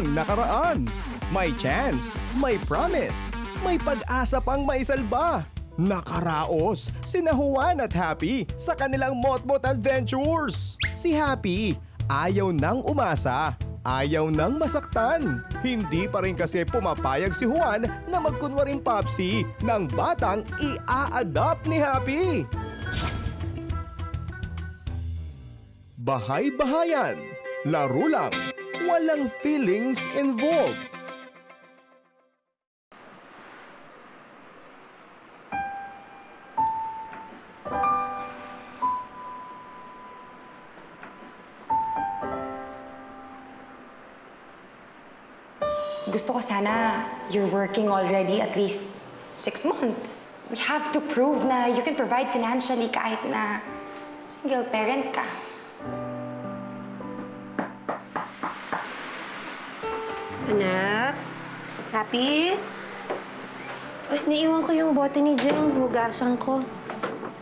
ang nakaraan. May chance, may promise, may pag-asa pang maisalba. Nakaraos sina Juan at Happy sa kanilang motmot adventures. Si Happy ayaw nang umasa, ayaw nang masaktan. Hindi pa rin kasi pumapayag si Juan na magkunwaring papsi ng batang i-a-adopt ni Happy. Bahay-bahayan, laro lang, walang feelings involved. Gusto ko sana you're working already at least six months. We have to prove na you can provide financially kahit na single parent ka. Anak? Happy? Ay, naiwan ko yung bote ni Jen. Hugasan ko.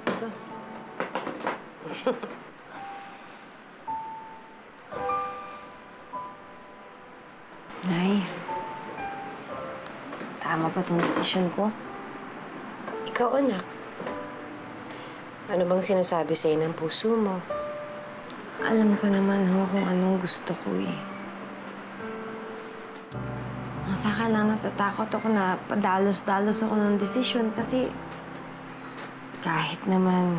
Ito. Nay, tama ba tong desisyon ko? Ikaw, anak. Ano bang sinasabi sa'yo ng puso mo? Alam ko naman ho kung anong gusto ko eh. Ang saka lang natatakot ako na padalos-dalos ako ng desisyon kasi kahit naman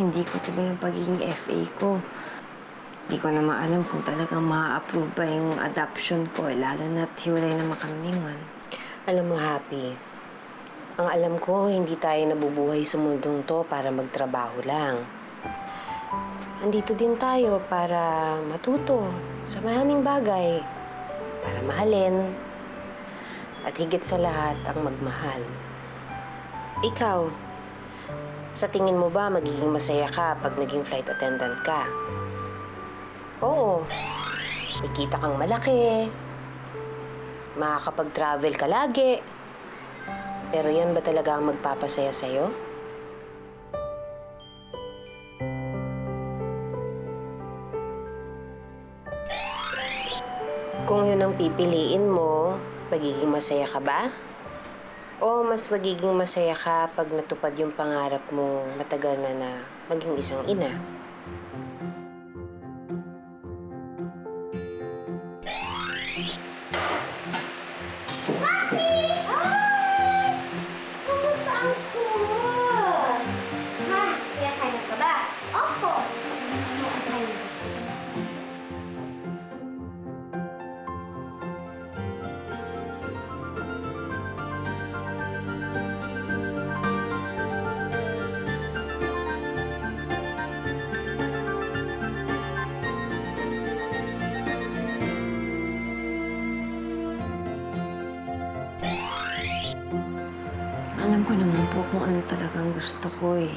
hindi ko tuloy ang pagiging FA ko, hindi ko naman alam kung talagang ma-approve ba yung adoption ko, eh, lalo na't hiwalay naman kami ni Juan. Alam mo, Happy, ang alam ko, hindi tayo nabubuhay sa mundong to para magtrabaho lang. Andito din tayo para matuto sa maraming bagay, para mahalin, at higit sa lahat, ang magmahal. Ikaw, sa tingin mo ba magiging masaya ka pag naging flight attendant ka? Oo. May kang malaki, makakapag-travel ka lagi. Pero yan ba talaga ang magpapasaya sa'yo? Kung yun ang pipiliin mo, magiging masaya ka ba? O mas magiging masaya ka pag natupad yung pangarap mo matagal na na maging isang ina? Ko naman po kung ano talagang gusto ko eh.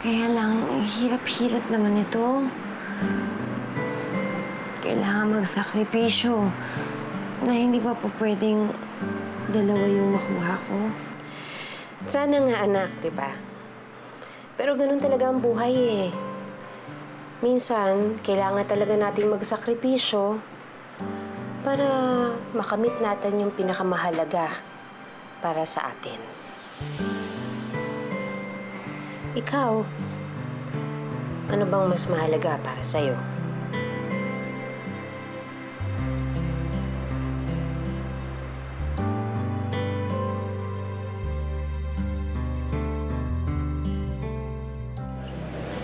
Kaya lang, eh, hirap-hirap naman ito. Kailangan magsakripisyo na hindi pa po pwedeng dalawa yung makuha ko. Sana nga anak, di ba? Pero ganun talaga ang buhay eh. Minsan, kailangan talaga nating magsakripisyo para makamit natin yung pinakamahalaga para sa atin. Ikaw, ano bang mas mahalaga para sa'yo?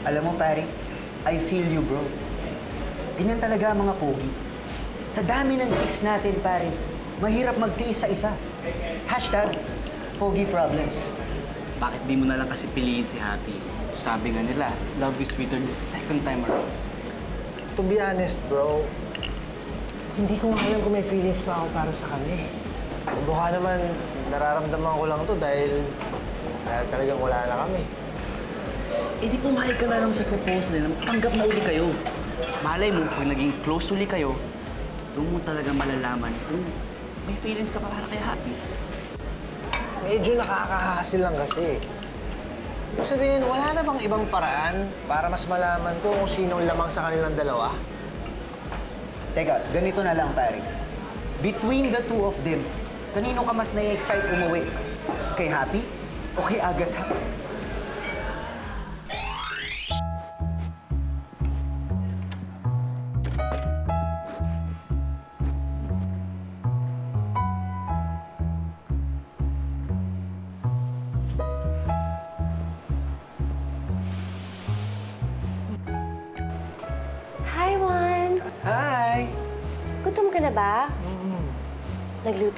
Alam mo, pare, I feel you, bro. Ganyan talaga ang mga pogi. Sa dami ng chicks natin, pare, mahirap magtiis sa isa. Hashtag, pogi problems. Bakit di mo na lang kasi piliin si Happy? Sabi nga nila, love is sweeter the second time around. To be honest, bro, hindi ko nga alam kung may feelings pa ako para sa kanya eh. Baka naman, nararamdaman ko lang to dahil, dahil talagang wala na kami. Eh di pumayag ka na lang sa proposal nila, tanggap na uli kayo. Malay mo, pag naging close uli kayo, doon mo talaga malalaman kung may feelings ka pa para kay Happy. Medyo nakakahasil lang kasi. Ibig sabihin, wala na bang ibang paraan para mas malaman ko kung sino ang lamang sa kanilang dalawa? Teka, ganito na lang, pare. between the two of them, kanino ka mas na-excite umuwi? Kay Happy o kay Agatha?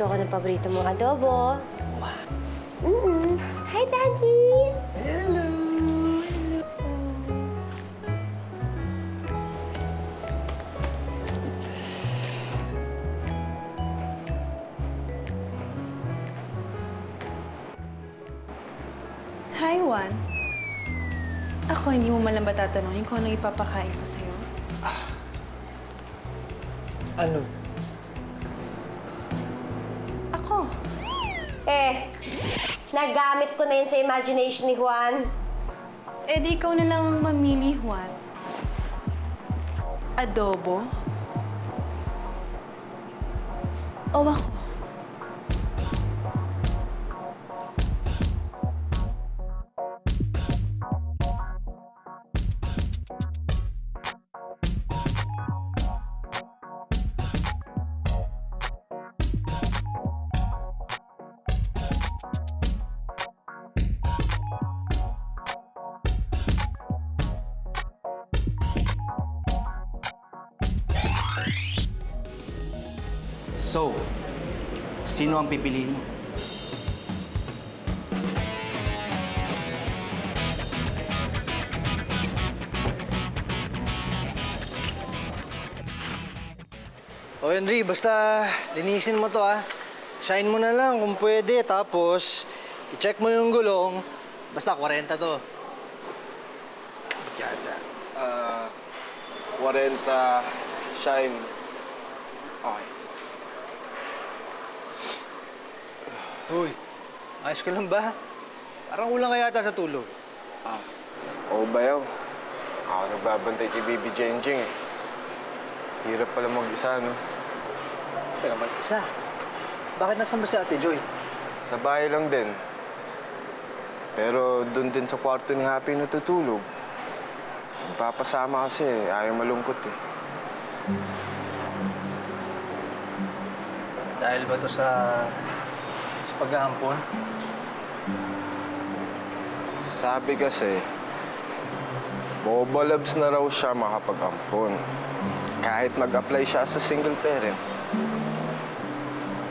Nagluto ako ng paborito mong adobo. Mm Hi, Daddy! Hello! Hi, Juan. Ako, hindi mo malang ba tatanungin kung anong ipapakain ko sa'yo? Ano? Ako. Eh, nagamit ko na yun sa imagination ni Juan. Eh, di ikaw na lang ang mamili, Juan. Adobo? O ako? So, sino ang pipiliin mo? O Henry, basta linisin mo to ah. Shine mo na lang kung pwede, tapos i-check mo yung gulong. Basta 40 to. Yata. Ah, 40 shine. Okay. Uy, ayos ka lang ba? Parang kulang ka yata sa tulog. Oo bayaw. Ako nagbabantay kay Baby Jenjing eh. Hirap pala mag-isa, no? Teka, mag-isa. Bakit nasan ba si Ate Joy? Sa bahay lang din. Pero doon din sa kwarto ni Happy natutulog. Papasama kasi, ayaw malungkot eh. Dahil ba to sa... paghahampon? Sabi kasi, bobalabs na raw siya makapag-ampon. Kahit mag-apply siya sa single parent.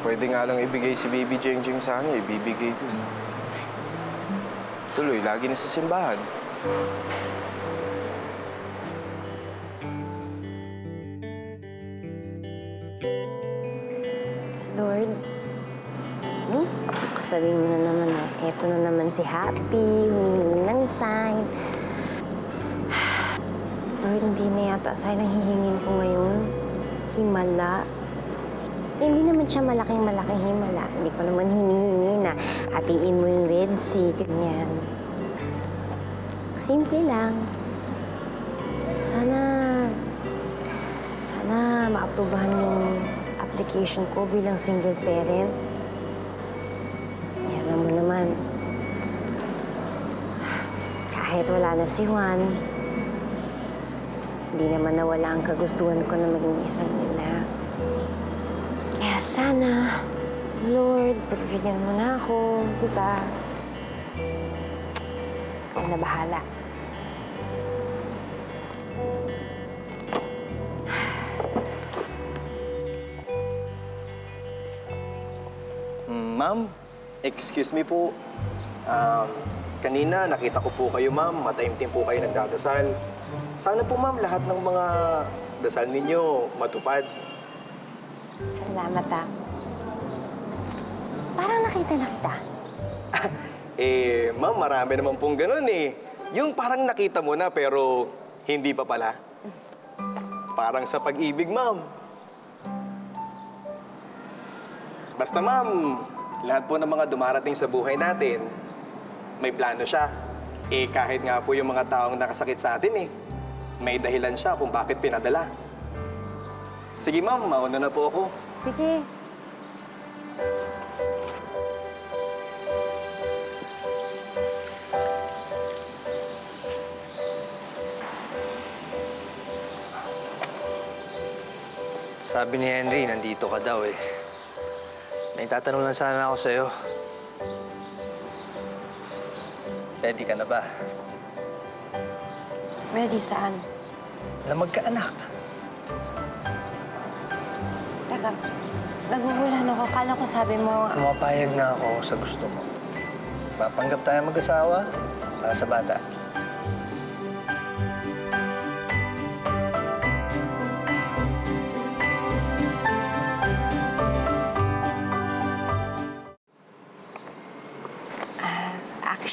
Pwede nga lang ibigay si Baby Jengjing sa kanya, ibibigay din. Tuloy, lagi na sa simbahan. Sabihin mo na naman na eto na naman si Happy, humihingi ng sign. Lord, hindi na yata sign ang hihingin ko ngayon. Himala. Eh, hindi naman siya malaking malaking himala. Hindi ko naman hinihingi na hatiin mo yung Red Sea, ganyan. Simple lang. Sana, sana maaprubahan yung application ko bilang single parent. Kahit wala na si Juan, hindi naman nawala ang kagustuhan ko na maging isang ina. Kaya sana, Lord, pagbigyan mo na ako, di ba? Ikaw na bahala. Ma'am, excuse me po. Um, kanina nakita ko po kayo ma'am, mataimtim po kayo nagdadasal. Sana po ma'am lahat ng mga dasal ninyo matupad. Salamat ah. Parang nakita na kita. Eh, ma'am, marami naman pong ganun eh. Yung parang nakita mo na pero hindi pa pala. Parang sa pag-ibig, ma'am. Basta ma'am, lahat po ng mga dumarating sa buhay natin, may plano siya. Eh kahit nga po yung mga taong nakasakit sa atin eh, may dahilan siya kung bakit pinadala. Sige ma'am, mauna na po ako. Sige, Sabi ni Henry, nandito ka daw eh. May tatanong lang sana ako sa'yo. Ready ka na ba? Ready saan? Na magkaanak. Teka, nagugulan ako. Kala ko sabi mo, Pumapayag na ako sa gusto mo. Mapanggap tayo mag-asawa para sa bata.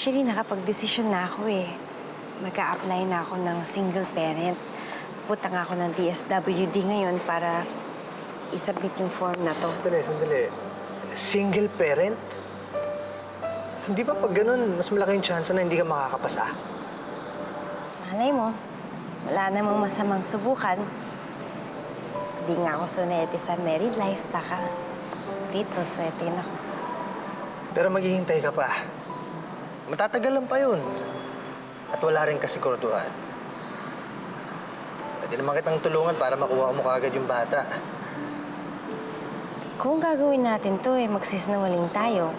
Actually nakapag-desisyon na ako eh. Mag-a-apply na ako ng single parent. Punta nga ako ng DSWD ngayon para i-submit yung form na to. Sandali, sandali. Single parent? Hindi ba pag ganun, mas malaki yung chance na hindi ka makakapasa? Malay mo, wala namang masamang subukan. Hindi nga ako sunete sa married life, baka dito, swetin ako. Pero maghihintay ka pa. Matatagal lang pa yun. At wala rin kasiguraduhan. Pwede naman kitang tulungan para makuha mo kaagad yung bata. Kung gagawin natin to, eh, magsisinungaling tayo.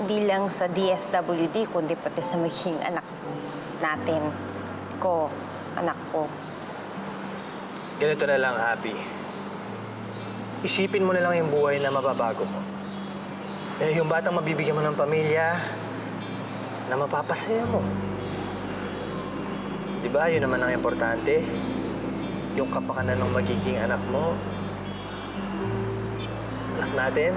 Hindi lang sa DSWD, kundi pati sa magiging anak natin. Ko, anak ko. Ganito na lang, Happy. Isipin mo na lang yung buhay na mababago mo. Eh, yung batang mabibigyan mo ng pamilya na mapapasaya mo. Di ba? Yun naman ang importante. Yung kapakanan ng magiging anak mo. Anak natin.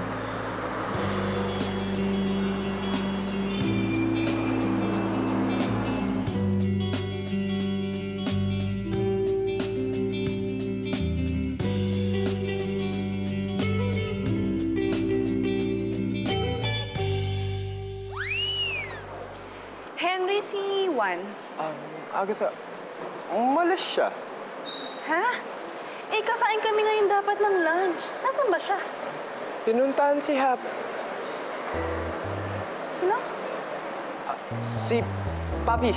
Agatha, umalis siya. Ha? Eh, kakain kami ngayon dapat ng lunch. Nasaan ba siya? Pinuntahan si Hap. Sino? Si Papi.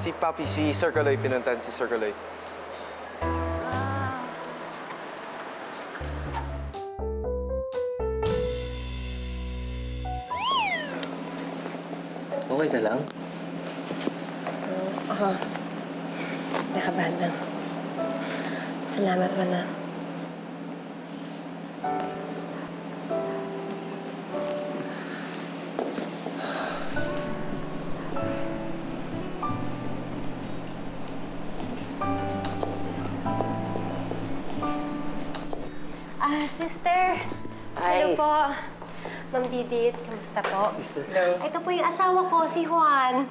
Si Papi, si Sir Kaloy. Pinuntahan si Sir Kaloy. Ah. Okay ka lang? Oo. Nakabahan lang. Salamat, Wana. Ah, sister. Hello Ay. po. Ma'am Didit, kamusta po? Sister. Ito po yung asawa ko, si Juan.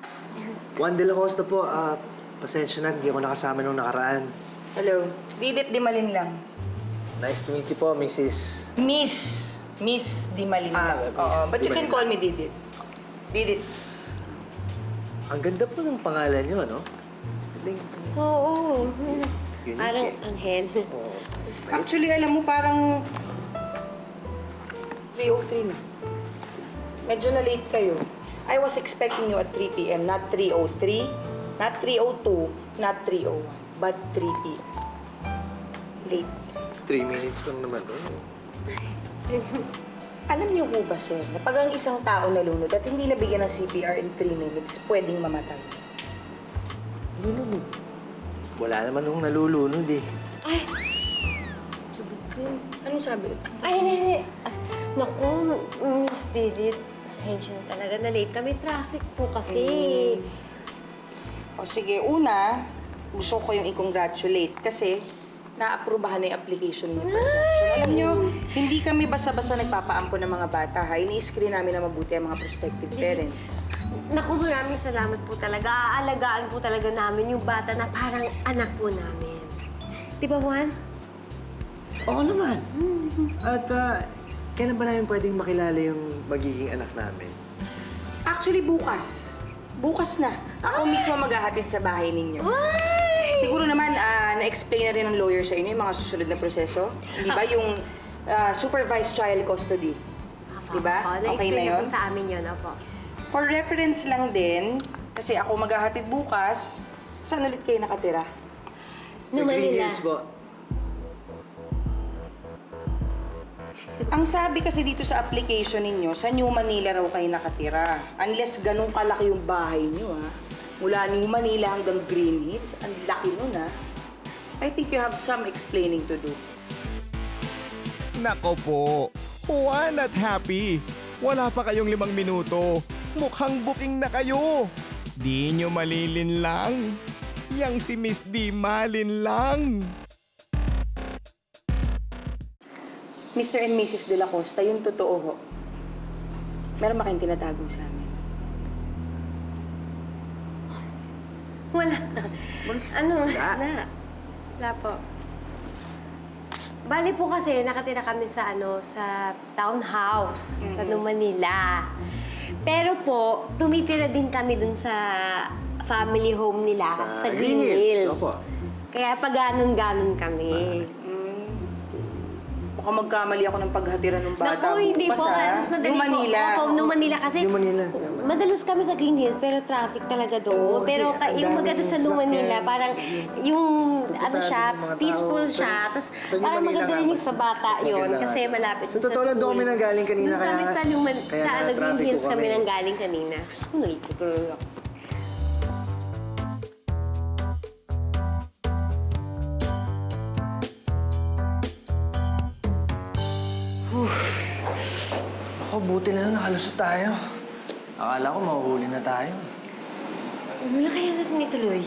Juan de la Costa po. Ah, pasensya na, hindi ako nakasama nung nakaraan. Hello. Didit Dimalin lang. Nice to meet you po, Mrs. Miss. Miss Dimalin Ah, lang. Miss Oo, but you can call me Didit. Didit. Ang ganda po ng pangalan niyo, no? Galing. Oo. Unique Parang eh. anghel. Oo. Actually, alam mo, parang 3.03 na. Medyo na late kayo. I was expecting you at 3 p.m., not 3.03, not 3.02, not 3.01, but 3 p.m. Late. Three minutes lang naman. Oh. Alam niyo po ba, sir, na pag ang isang tao nalunod at hindi nabigyan ng CPR in 3 minutes, pwedeng mamatay? Lulunod. Wala naman nung nalulunod eh. Anong sabi? Ay, hindi, hindi. Ah, Naku, Miss Didit. Pasensya na talaga na late kami. Traffic po kasi. O sige, una, gusto ko kayong i-congratulate kasi naaprubahan na yung application niyo for adoption. Alam niyo, hindi kami basta-basta nagpapaampo ng mga bata ha. Ini-screen namin na mabuti ang mga prospective parents. Naku, maraming salamat po talaga. Aalagaan po talaga namin yung bata na parang anak po namin. Di ba, Juan? Oo naman. At ah, kailan ba namin pwedeng makilala yung magiging anak namin? Actually, bukas. Bukas na. Ako mismo maghahatid sa bahay ninyo. Siguro naman, ah, na-explain na rin ng lawyer sa inyo yung mga susunod na proseso. Di ba? Yung ah, supervised child custody. Diba? Opo, Okay na-explain na na yun? po sa amin yun, opo. For reference lang din, kasi ako maghahatid bukas, saan ulit kayo nakatira? Sa Manila. Ang sabi kasi dito sa application ninyo, sa New Manila raw kayo nakatira. Unless ganun kalaki yung bahay nyo, ha? Mula New Manila hanggang Green Hills, ang laki nun, ha? I think you have some explaining to do. Nako po, Juan at Happy. Wala pa kayong limang minuto. Mukhang booking na kayo. Di nyo malilin lang. Yang si Miss D malin lang. Mr. and Mrs. De La Costa, yung totoo ho. Meron ba kayong tinatago sa amin? Wala. Ano? Wala. Wala po. Bali po kasi nakatira kami sa ano sa townhouse sa New Manila. Pero po, tumitira din kami dun sa family home nila sa, Green Hills. Kaya pa ganon-ganon kami. Baka magkamali ako ng paghatiran ng bata. Naku, hindi bukas, po. ha? Mas madali New Manila. po. Opo, New Manila kasi. New Manila. Madalas kami sa Green Hills, pero traffic talaga doon. pero ka, yung maganda sa New Manila, parang yung ano siya, peaceful siya. Tapos parang maganda rin yung sa bata yon kasi malapit Sa sa totoo lang, school. doon kami nanggaling kanina, Doon kami kaya- sa, kaya sa ano, Green Hills kami nanggaling kanina. Uy, tutuloy ako. Buti na lang nakalusot tayo. Akala ko mahuhuli na tayo. Ano na kaya natin ituloy?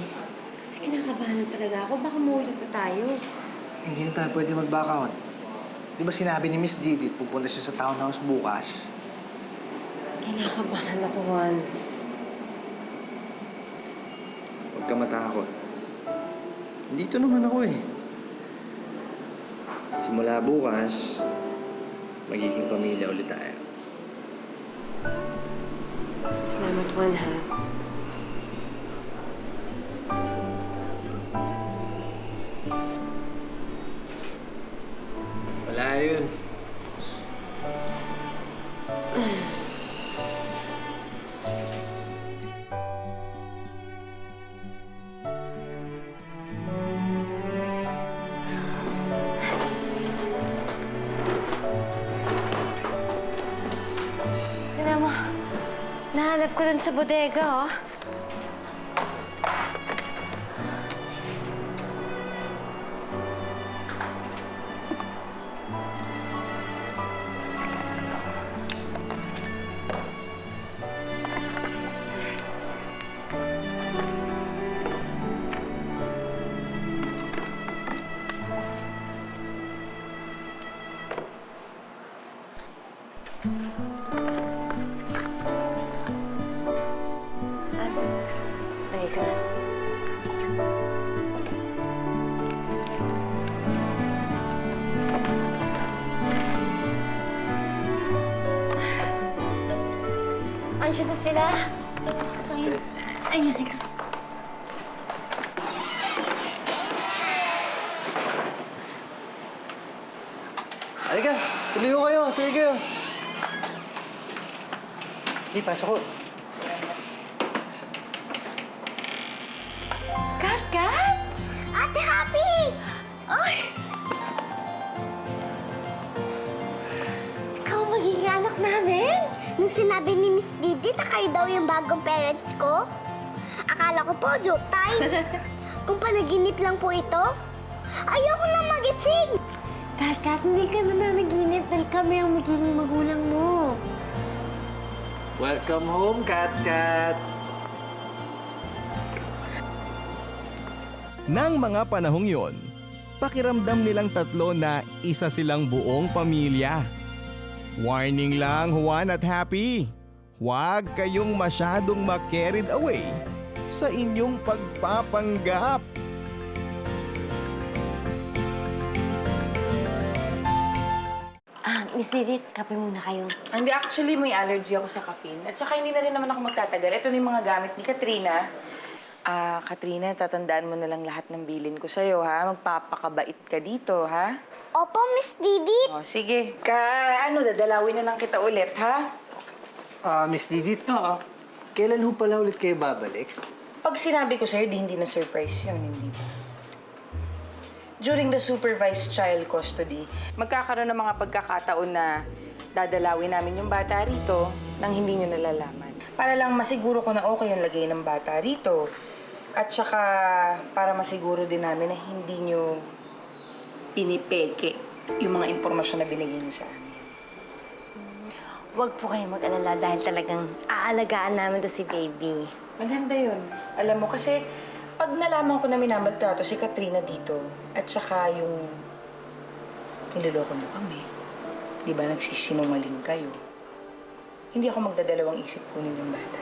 Kasi kinakabahan talaga ako. Baka maulit pa tayo. Hindi na tayo pwede mag-back out. Di ba sinabi ni Miss Didi, pupunta siya sa townhouse bukas? Kinakabahan ako, Juan. Huwag ka matakot. Dito naman ako eh. Simula bukas, magiging pamilya ulit tayo. Salamat, Juan, Nahanap ko dun sa bodega, oh. Ko kayo, tuloy kayo. Sige, pasok ko. Kat, Kat! Ate Happy! Ay! Ikaw magiging anak namin? Nung sinabi ni Miss Didi na kayo daw yung bagong parents ko, akala ko po joke time. Kung panaginip lang po ito, ayoko na magising. Kat, Kat, hindi ka na nanaginip dahil kami ang magiging magulang mo. Welcome home, Kat Kat. Nang mga panahong yon, pakiramdam nilang tatlo na isa silang buong pamilya. Warning lang Juan at Happy, huwag kayong masyadong ma-carried away sa inyong pagpapanggap. Miss Didit, kape muna kayo. Hindi, actually, may allergy ako sa caffeine. At saka hindi na rin naman ako magtatagal. Ito na yung mga gamit ni Katrina. Ah, Katrina, tatandaan mo na lang lahat ng bilin ko sa'yo, ha? Magpapakabait ka dito, ha? Opo, Miss Didi. O, sige. Ka, ano, dadalawin na lang kita ulit, ha? Ah, Miss Didit, Oo. kailan ho pala ulit kayo babalik? Pag sinabi ko sa'yo, di hindi na surprise yun, hindi ba? During the supervised child custody, magkakaroon ng mga pagkakataon na dadalawin namin yung bata rito nang hindi nyo nalalaman. Para lang masiguro ko na okay yung lagay ng bata rito. At saka para masiguro din namin na hindi nyo pinipeke yung mga impormasyon na binigay nyo sa amin. Huwag po kayo mag-alala dahil talagang aalagaan namin to si baby. Maganda yun. Alam mo, kasi pag nalaman ko na minamaltrato si Katrina dito, at saka yung niloloko niyo kami, di ba nagsisinungaling kayo, hindi ako magdadalawang isip kunin yung bata.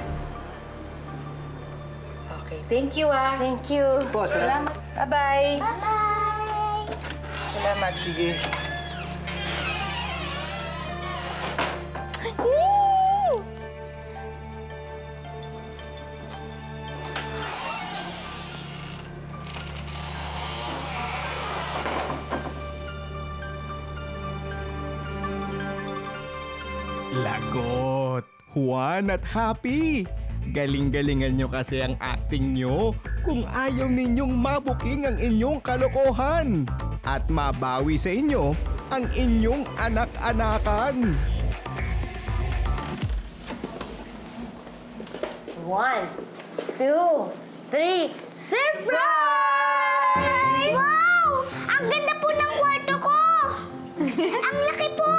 Okay, thank you ah. Thank you. Po, salamat. Salamat. Bye-bye. Bye-bye. Salamat. Sige. Lagot! Juan at Happy! Galing-galingan nyo kasi ang acting nyo kung ayaw ninyong mabuking ang inyong kalokohan at mabawi sa inyo ang inyong anak-anakan. One, two, three, surprise! Wow! Ang ganda po ng kwarto ko! Ang laki po!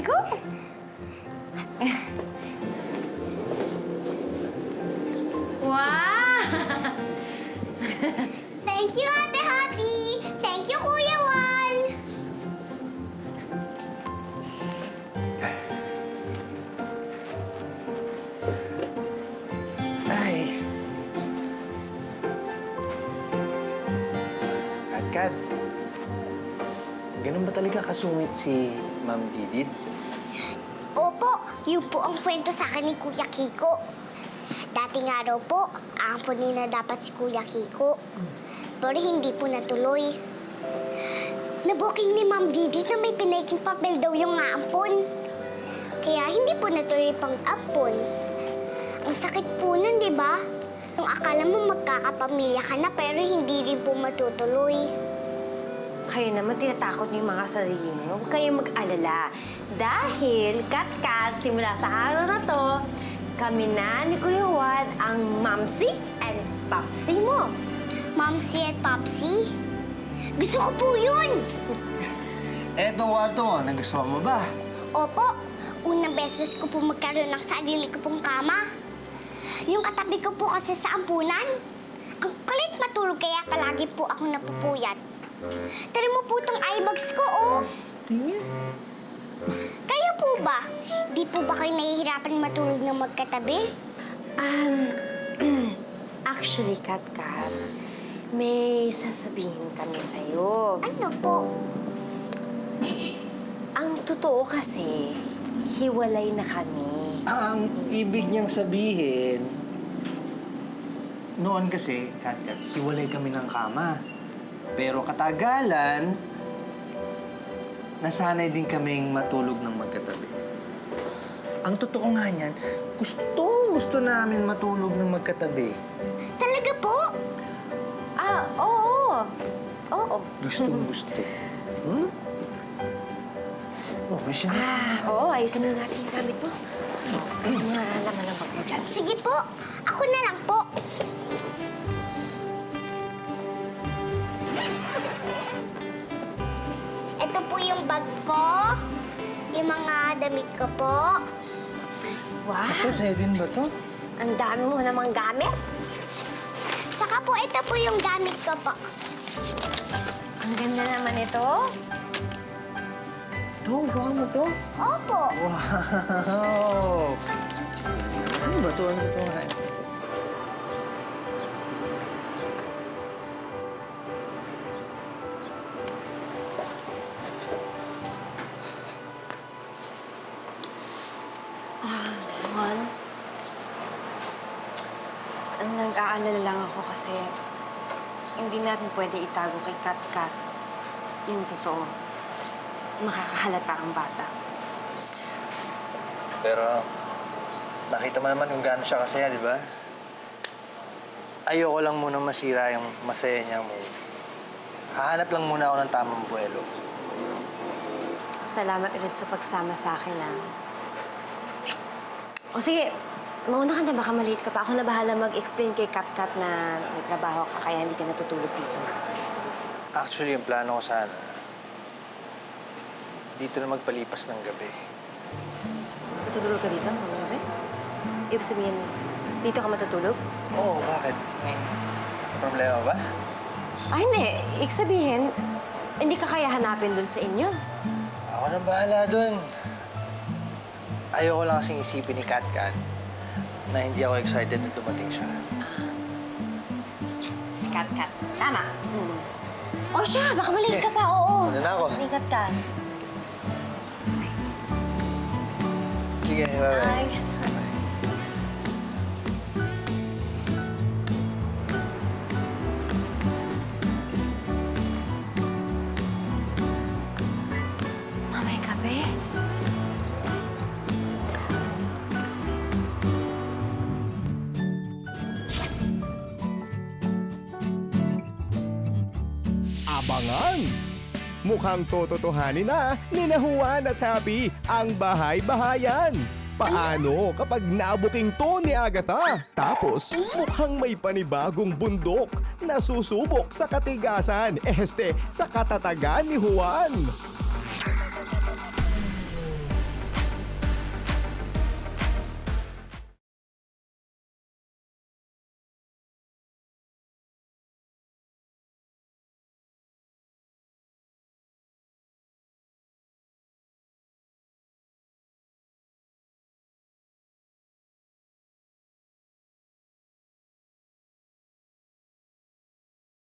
Go! wow! Thank you, Ate Happy! Thank you, Kuya Juan! Ay. Kat. Ganun ba talaga kasungit si Ma'am Didit? Yun po ang kwento sa akin ni Kuya Kiko. Dati nga raw po, aampunin na dapat si Kuya Kiko. Pero hindi po natuloy. Nabuking ni Ma'am Didi na may pinaiking papel daw yung aampon. Kaya hindi po natuloy pang ampon. Ang sakit po nun, di ba? Nung akala mo magkakapamilya ka na pero hindi rin po matutuloy. Kayo naman tinatakot niyo yung mga sarili niyo. Huwag kayong mag-alala. Dahil, kat-kat, simula sa araw na to, kami na ni Kuya Juan ang mamsi and papsi mo. Mamsi at Popsi, gusto ko po yun! Eto kwarto mo, nagustuhan mo ba? Opo, unang beses ko po magkaroon ng sarili ko pong kama. Yung katabi ko po kasi sa ampunan. Ang kulit matulog kaya palagi po ako napupuyat. Tara mo po tong eye bags ko, oh. Kayo po ba? Di po ba kayo nahihirapan matulog ng magkatabi? Um, actually, kat-kat, may sasabihin kami sa'yo. Ano po? Ang totoo kasi, hiwalay na kami. Ang ibig niyang sabihin, noon kasi, Kat, Kat, hiwalay kami ng kama. Pero katagalan, nasanay din kaming matulog ng magkatabi. Ang totoo nga niyan, gusto, gusto namin matulog ng magkatabi. Talaga po? Ah, oo. Oo. Gustong gusto. Hmm? Oh, siya. Ah, oo. Ayusin na natin yung gamit mo. Ano nga laman ng bag mo dyan? Sige po, ako na lang po. Ito po yung bag ko. Yung mga damit ko po. Wow! Ito, sa'yo din ba to? Ang dami mo namang gamit. Tsaka po, ito po yung gamit ko po. Ang ganda naman ito. Ito, gawa mo to? Opo. Wow! Ano ba to? Ano ba to? Kasi hindi natin pwede itago kay Kat Kat yung totoo. Makakahalata ang bata. Pero nakita mo naman kung gaano siya kasaya, di ba? Ayoko lang muna masira yung masaya niyang mood. Hahanap lang muna ako ng tamang buwelo. Salamat ulit sa pagsama sa akin, ah. O sige, mauna ka na, baka maliit ka pa. Ako na bahala mag-explain kay Kat Kat na may trabaho ka kaya hindi ka natutulog dito. Actually, yung plano ko sana, dito na magpalipas ng gabi. Matutulog ka dito, mga gabi? Ibig sabihin, dito ka matutulog? Oo, bakit? May problema ba? Ay, hindi. Ibig sabihin, hindi ka kaya hanapin dun sa inyo. Ako na bahala dun. Ayoko lang kasing isipin ni Kat Kat na hindi ako excited na dumating siya. Kat Kat. Tama. Hmm. O siya, baka maliit ka pa, oo. Ano na ako? Malikat ka. Sige, bye-bye. Ay. Abangan! Mukhang tototohanin na ni na Juan at Happy ang bahay-bahayan. Paano kapag nabuking to ni Agatha? Tapos mukhang may panibagong bundok na susubok sa katigasan, este sa katatagan ni Juan.